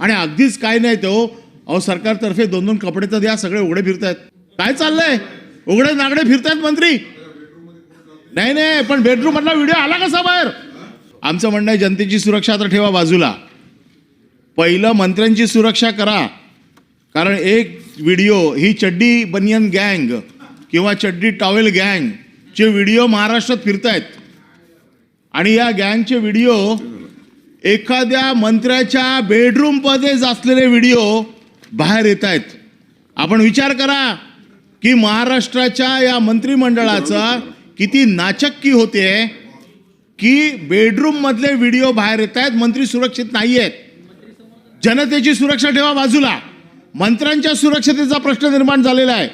आणि अगदीच काय नाही तो. अहो सरकारतर्फे दोन दोन कपडे तर द्या सगळे उघडे फिरतायत. काय चाललंय? उघडे नागडे फिरतायत मंत्री? नाही नाही पण बेडरूम मधला व्हिडिओ आला कसा बाहेर? आमचं म्हणणं आहे जनतेची सुरक्षा तर ठेवा बाजूला. पहिलं मंत्र्यांची सुरक्षा करा. कारण एक व्हिडिओ ही चड्डी बनियन गँग किंवा चड्डी टॉवेल गँगचे व्हिडिओ महाराष्ट्रात फिरतायत. आणि या गँगचे व्हिडिओ एखाद्या मंत्र्याच्या बेडरूममध्ये असलेले व्हिडिओ बाहेर येत आहेत आपण विचार करा की महाराष्ट्राच्या या मंत्रिमंडळाचा किती नाचक्की होते की बेडरूममधले व्हिडिओ बाहेर येत आहेत मंत्री सुरक्षित नाही आहेत जनतेची सुरक्षा ठेवा बाजूला. मंत्र्यांच्या सुरक्षतेचा प्रश्न निर्माण झालेला आहे.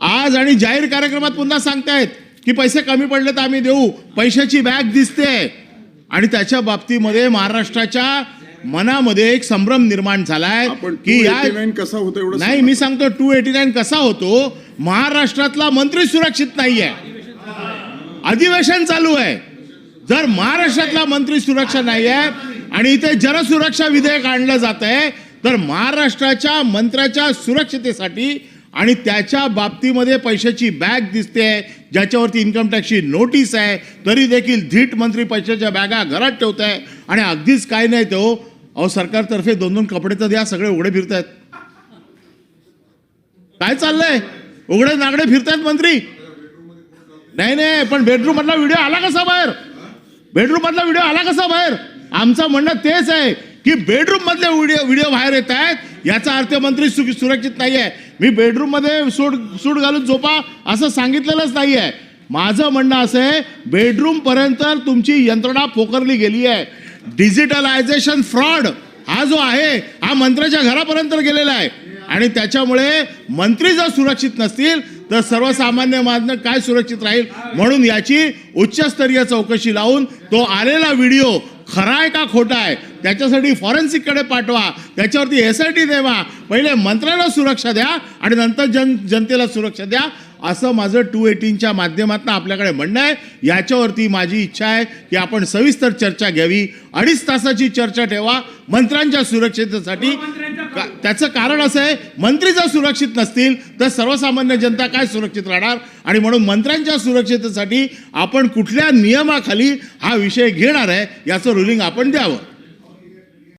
आज आणि जाहीर कार्यक्रमात पुन्हा सांगतायत की पैसे कमी पडले तर आम्ही देऊ. पैशाची बॅग दिसते. आणि त्याच्या बाबतीमध्ये महाराष्ट्राच्या मनामध्ये एक संभ्रम निर्माण झालाय की या 289 कसा होता एवढं नाही. मी सांगतो टू एटी नाईन कसा होतो? महाराष्ट्रातला मंत्री सुरक्षित नाहीये. अधिवेशन चालू आहे. जर महाराष्ट्रातला मंत्री सुरक्षा नाही आहे आणि इथे जनसुरक्षा विधेयक आणलं जात आहे तर महाराष्ट्राच्या मंत्र्याच्या सुरक्षतेसाठी आणि त्याच्या बाबतीमध्ये पैशाची बॅग दिसते ज्याच्यावरती इन्कम टॅक्सची नोटीस आहे तरी देखील धीट मंत्री पैशाच्या बॅगा घरात ठेवत आहे आणि अगदीच काय नाही तो. अहो सरकारतर्फे दोन दोन कपडे तर द्या सगळे उघडे फिरतायत. काय चाललंय? उघडे नागडे फिरतायत मंत्री? नाही नाही पण बेडरूम मधला व्हिडिओ आला कसा बाहेर? बेडरूम मधला व्हिडिओ आला कसा बाहेर? आमचं म्हणणं तेच आहे की बेडरूम मधले व्हिडिओ व्हिडिओ बाहेर येत आहेत याचा अर्थ मंत्री सु- सुरक्षित नाही आहे मी बेडरूममध्ये सूट सूट घालून झोपा असं सांगितलेलंच नाही आहे माझं म्हणणं असं आहे बेडरूमपर्यंत तुमची यंत्रणा पोकरली गेली आहे डिजिटलायझेशन फ्रॉड हा जो आहे हा मंत्र्याच्या घरापर्यंत गेलेला आहे. आणि त्याच्यामुळे मंत्री जर सुरक्षित नसतील तर सर्वसामान्य मानव काय सुरक्षित राहील? म्हणून याची उच्चस्तरीय चौकशी लावून तो आलेला व्हिडिओ खरा आहे का खोटा आहे? त्याच्यासाठी फॉरेन्सिककडे पाठवा त्याच्यावरती एस आय टी देवा. पहिले मंत्र्याला सुरक्षा द्या आणि नंतर जन जनतेला सुरक्षा द्या. असं माझं टू एटीनच्या माध्यमातून आपल्याकडे म्हणणं आहे. याच्यावरती माझी इच्छा आहे की आपण सविस्तर चर्चा घ्यावी. अडीच तासाची चर्चा ठेवा मंत्र्यांच्या सुरक्षितेसाठी का- त्याचं कारण असं आहे मंत्री जर सुरक्षित नसतील तर सर्वसामान्य जनता काय सुरक्षित राहणार? आणि म्हणून मंत्र्यांच्या सुरक्षितेसाठी आपण कुठल्या नियमाखाली हा विषय घेणार आहे याचं रुलिंग आपण द्यावं.